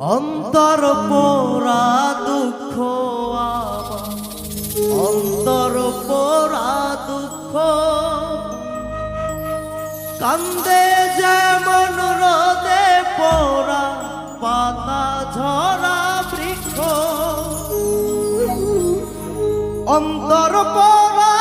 অন্তর পোরা দুঃখ অন্তর পোরা দুঃখ। কান্দে যেমন রোদে পোরা পাতা ঝরা বৃক্ষ। অন্তর পোরা